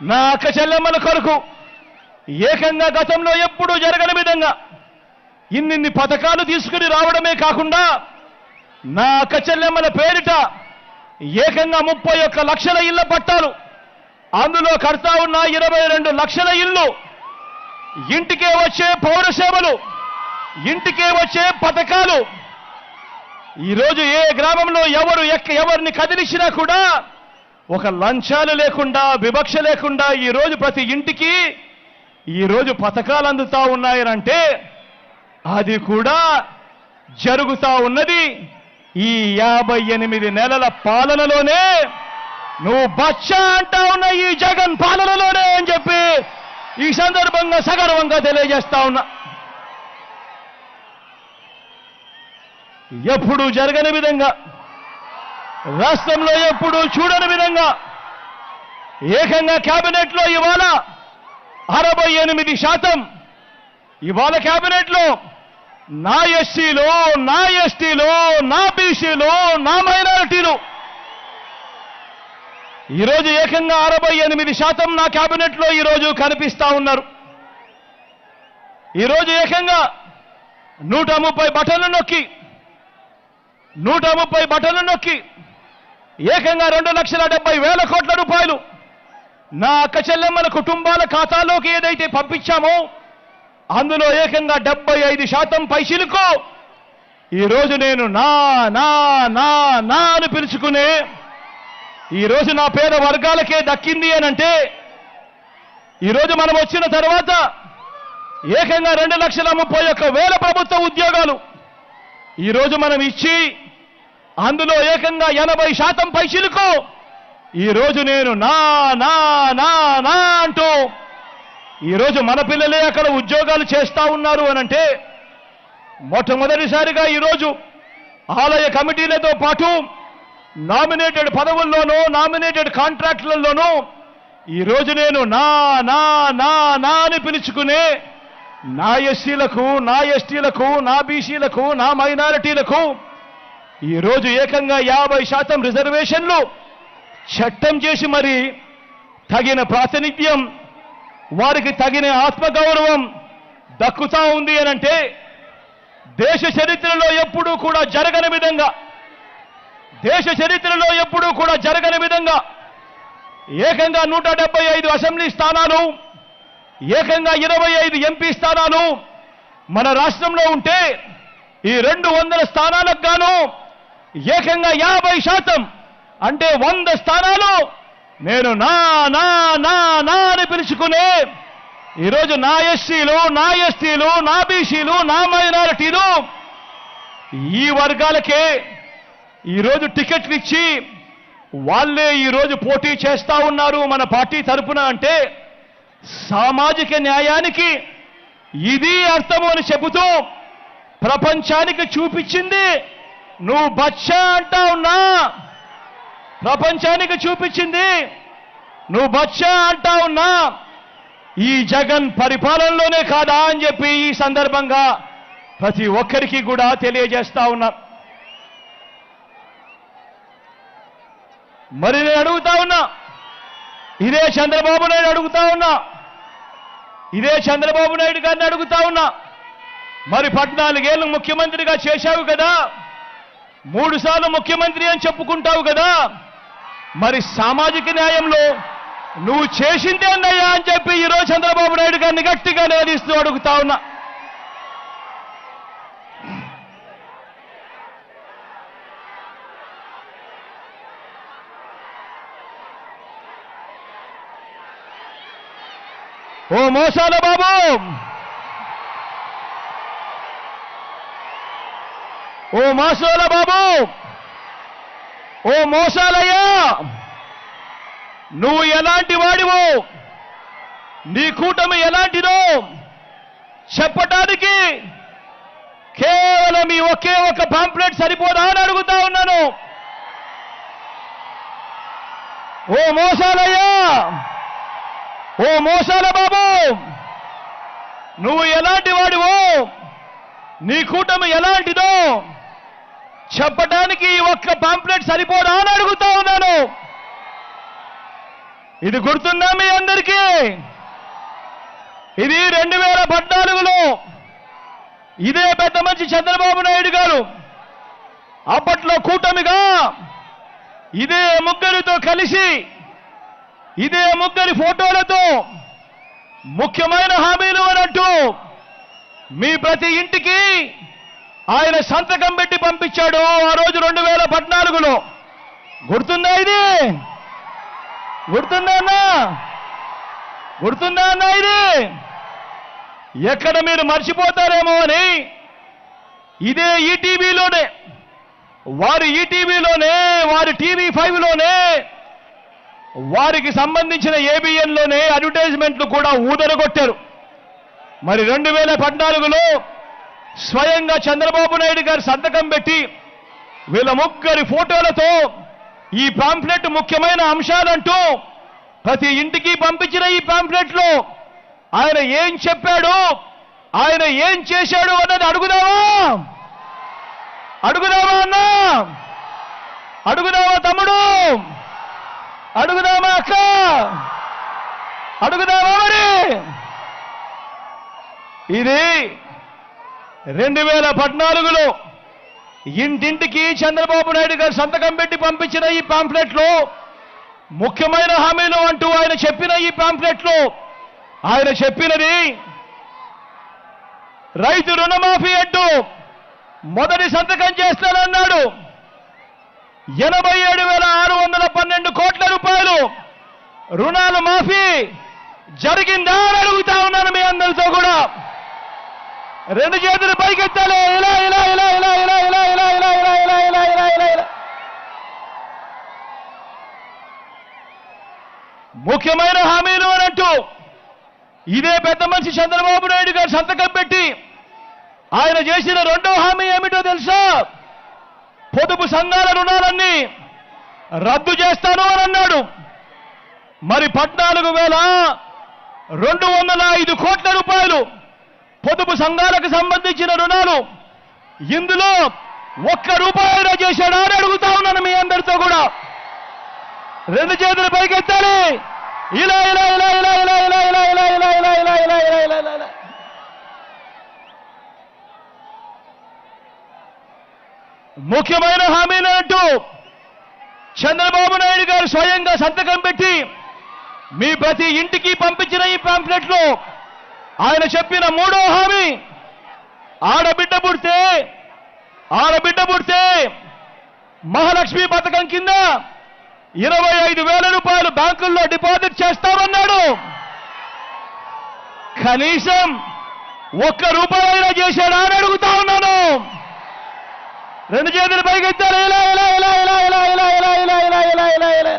నా అక్క చెల్లెమ్మల కొరకు ఏకంగా గతంలో ఎప్పుడూ జరగని విధంగా ఇన్నిన్ని పథకాలు తీసుకుని రావడమే కాకుండా నా అక్క చెల్లెమ్మల పేరిట ఏకంగా ముప్పై ఒక్క లక్షల ఇళ్ళ పట్టాలు అందులో కడతా ఉన్న ఇరవై రెండు లక్షల ఇల్లు ఇంటికే వచ్చే పౌర సేవలు ఇంటికే వచ్చే పథకాలు ఈరోజు ఏ గ్రామంలో ఎవరు ఎక్క ఎవరిని కదిలించినా కూడా ఒక లంచాలు లేకుండా వివక్ష లేకుండా ఈరోజు ప్రతి ఇంటికి ఈరోజు పథకాలు అందుతా ఉన్నాయనంటే అది కూడా జరుగుతా ఉన్నది. ఈ యాభై ఎనిమిది నెలల పాలనలోనే నువ్వు బచ్చా అంటా ఉన్న ఈ జగన్ పాలనలోనే అని చెప్పి ఈ సందర్భంగా సగర్వంగా తెలియజేస్తా ఉన్నా. ఎప్పుడు జరగని విధంగా రాష్ట్రంలో ఎప్పుడు చూడని విధంగా ఏకంగా క్యాబినెట్లో ఇవాళ అరవై ఎనిమిది శాతం. ఇవాళ క్యాబినెట్లో నా ఎస్సీలో నా ఎస్టీలో నా బీసీలో నా మైనారిటీలు. ఈరోజు ఏకంగా అరవై ఎనిమిది శాతం నా కేబినెట్లో ఈరోజు కనిపిస్తా ఉన్నారు. ఈరోజు ఏకంగా నూట ముప్పై బటన్లు నొక్కి నూట ముప్పై బటన్లు నొక్కి ఏకంగా రెండు లక్షల డెబ్బై వేల కోట్ల రూపాయలు నా అక్క చెల్లెమ్మల కుటుంబాల ఖాతాలోకి ఏదైతే పంపించామో అందులో ఏకంగా డెబ్బై ఐదు శాతం పైసలకు ఈరోజు నేను నా నా నా నా అని పిలుచుకునే ఈరోజు నా పేద వర్గాలకే దక్కింది అనంటే ఈరోజు మనం వచ్చిన తర్వాత ఏకంగా రెండు లక్షల ముప్పై ఒక్క వేల ప్రభుత్వ ఉద్యోగాలు ఈరోజు మనం ఇచ్చి అందులో ఏకంగా ఎనభై శాతం పైసలకు ఈరోజు నేను నా నా నా నా అంటూ ఈరోజు మన పిల్లలే అక్కడ ఉద్యోగాలు చేస్తా ఉన్నారు అనంటే మొట్టమొదటిసారిగా ఈరోజు ఆలయ కమిటీలతో పాటు నామినేటెడ్ పదవుల్లోనూ నామినేటెడ్ కాంట్రాక్టులలోనూ ఈరోజు నేను నా నా నా నా అని పిలుచుకునే నా ఎస్సీలకు నా ఎస్టీలకు నా బీసీలకు నా మైనారిటీలకు ఈరోజు ఏకంగా యాభై శాతం రిజర్వేషన్లు చట్టం చేసి మరి తగిన ప్రాతినిధ్యం వారికి తగిన ఆత్మగౌరవం దక్కుతా ఉంది అనంటే దేశ చరిత్రలో ఎప్పుడూ కూడా జరగని విధంగా దేశ చరిత్రలో ఎప్పుడూ కూడా జరగని విధంగా ఏకంగా నూట డెబ్బై ఐదు అసెంబ్లీ స్థానాలు ఏకంగా ఇరవై ఐదు ఎంపీ స్థానాలు మన రాష్ట్రంలో ఉంటే ఈ రెండు వందల స్థానాలకు గాను ఏకంగా యాభై శాతం అంటే వంద స్థానాలు. నేను నా నా నా నా అని పిలుచుకునే ఈరోజు నా ఎస్సీలు నా ఎస్టీలు నా బీసీలు నా మైనారిటీలు ఈ వర్గాలకే ఈరోజు టికెట్లు ఇచ్చి వాళ్ళే ఈరోజు పోటీ చేస్తా ఉన్నారు మన పార్టీ తరపున అంటే సామాజిక న్యాయానికి ఇది అర్థము అని చెబుతూ ప్రపంచానికి చూపించింది నువ్వు బచ్చా అంటా ఉన్నా ప్రపంచానికి చూపించింది. నువ్వు బచ్చా అంటా ఉన్నా ఈ జగన్ పరిపాలనలోనే కాదా అని చెప్పి ఈ సందర్భంగా ప్రతి ఒక్కరికి కూడా తెలియజేస్తా ఉన్నా. మరి నేను అడుగుతా ఉన్నా. ఇదే చంద్రబాబు నాయుడు అడుగుతా ఉన్నా. ఇదే చంద్రబాబు నాయుడు గారిని అడుగుతా ఉన్నా. మరి పద్నాలుగేళ్ళు ముఖ్యమంత్రిగా చేశావు కదా. మూడు సార్లు ముఖ్యమంత్రి అని చెప్పుకుంటావు కదా. మరి సామాజిక న్యాయంలో నువ్వు చేసిందే అన్నయ్యా అని చెప్పి ఈరోజు చంద్రబాబు నాయుడు గారిని గట్టిగా నిలదీస్తూ అడుగుతా ఉన్నా. ఓ మోసాల బాబు! ఓ మోసాల బాబు! ఓ మోసాలయ్యా! నువ్వు ఎలాంటి వాడివో? నీ కూటమి ఎలాంటిదో? చెప్పటానికి కేవలం ఈ ఒకే ఒక పాంప్లెట్ సరిపోదా అని అడుగుతా ఉన్నాను. ఓ మోసాలయ్యా! ఓ మోసాల బాబు! నువ్వు ఎలాంటి వాడివో? నీ కూటమి ఎలాంటిదో? చెప్పడానికి ఒక్క పాంప్లెట్ సరిపోదా అని అడుగుతా ఉన్నాను. ఇది గుర్తుందా మీ అందరికీ? ఇది రెండు వేల పద్నాలుగులో ఇదే పెద్ద మంచి చంద్రబాబు నాయుడు గారు అప్పట్లో కూటమిగా ఇదే ముగ్గురితో కలిసి ఇదే ముగ్గురి ఫోటోలతో ముఖ్యమైన హామీలు అన్నట్టు మీ ప్రతి ఇంటికి ఆయన సంతకం పెట్టి పంపించాడు ఆ రోజు రెండు వేల పద్నాలుగులో. గుర్తుందా ఇది? గుర్తుందా అన్నా? గుర్తుందా అన్నా ఇది? ఎక్కడ మీరు మర్చిపోతారేమో అని ఇదే ఈటీవీలోనే వారి ఈటీవీలోనే వారి టీవీ ఫైవ్లోనే వారికి సంబంధించిన ఏబిఎన్లోనే అడ్వర్టైజ్మెంట్లు కూడా ఊదరగొట్టారు. మరి రెండు వేల పద్నాలుగులో స్వయంగా చంద్రబాబు నాయుడు గారు సంతకం పెట్టి వీళ్ళ ముగ్గురి ఫోటోలతో ఈ పాంప్లెట్ ముఖ్యమైన అంశాలంటూ ప్రతి ఇంటికి పంపించిన ఈ పాంప్లెట్లో ఆయన ఏం చెప్పాడు ఆయన ఏం చేశాడు అన్నది అడుగుదామా? అడుగుదామా అన్నా? అడుగుదామా తమ్ముడు అడుగుదామా అక్క అడుగుదామా మరి ఇది రెండు వేల పద్నాలుగులో ఇంటింటికి చంద్రబాబు నాయుడు గారు సంతకం పెట్టి పంపించిన ఈ పాంప్లెట్లో ముఖ్యమైన హామీలు అంటూ ఆయన చెప్పిన ఈ పాంప్లెట్లో ఆయన చెప్పినది రైతు రుణమాఫీ అంటూ మొదటి సంతకం చేస్తానన్నాడు. ఎనభై ఏడు వేల ఆరు వందల పన్నెండు కోట్ల రూపాయలు రుణాలు మాఫీ జరిగిందా అని అడుగుతా ఉన్నాను మీ అందరితో కూడా. రెండు చేతులు పైకెత్తాలి ఇలా ఇలా ఇలా ఇలా ఇలా ఇలా ఇలా ఇలా ఇలా ఇలా ఇలా ఇలా ఇలా ఇలా ముఖ్యమైన హామీలు అనంటూ ఇదే పెద్ద మనిషి చంద్రబాబు నాయుడు గారు సంతకం పెట్టి ఆయన చేసిన రెండో హామీ ఏమిటో తెలుసా పొదుపు సంఘాల రుణాలన్నీ రద్దు చేస్తాను అని అన్నాడు మరి పద్నాలుగు వేల రెండు వందల ఐదు కోట్ల రూపాయలు పొదుపు సంఘాలకు సంబంధించిన రుణాలు ఇందులో ఒక్క రూపాయన చేశాడా అని అడుగుతా ఉన్నాను మీ అందరితో కూడా రెండు చేతులు పైకెత్తాలి ఇలా ఇలా ఇలా ఇలా ఇలా ఇలా ఇలా ఇలా ఇలా ఇలా ఇలా ఇలా ఇలా ఇలా ఇలా ఇలా ముఖ్యమైన హామీలు అంటూ చంద్రబాబు నాయుడు గారు స్వయంగా సంతకం పెట్టి మీ ప్రతి ఇంటికి పంపించిన ఈ పాంప్లెట్లో ఆయన చెప్పిన మూడో హామీ ఆడబిడ్డ పుడితే ఆడబిడ్డ పుడితే మహాలక్ష్మి పథకం కింద ఇరవై ఐదు వేల రూపాయలు బ్యాంకుల్లో డిపాజిట్ చేస్తామన్నాడు కనీసం ఒక్క రూపాయైనా చేశాడా అని అడుగుతా ఉన్నాను రెండు చేతులు పైకి ఎత్తారు ఇలా ఇలా ఇలా ఇలా ఇలా ఇలా ఇలా ఇలా ఇలా ఇలా ఇలా ఇలా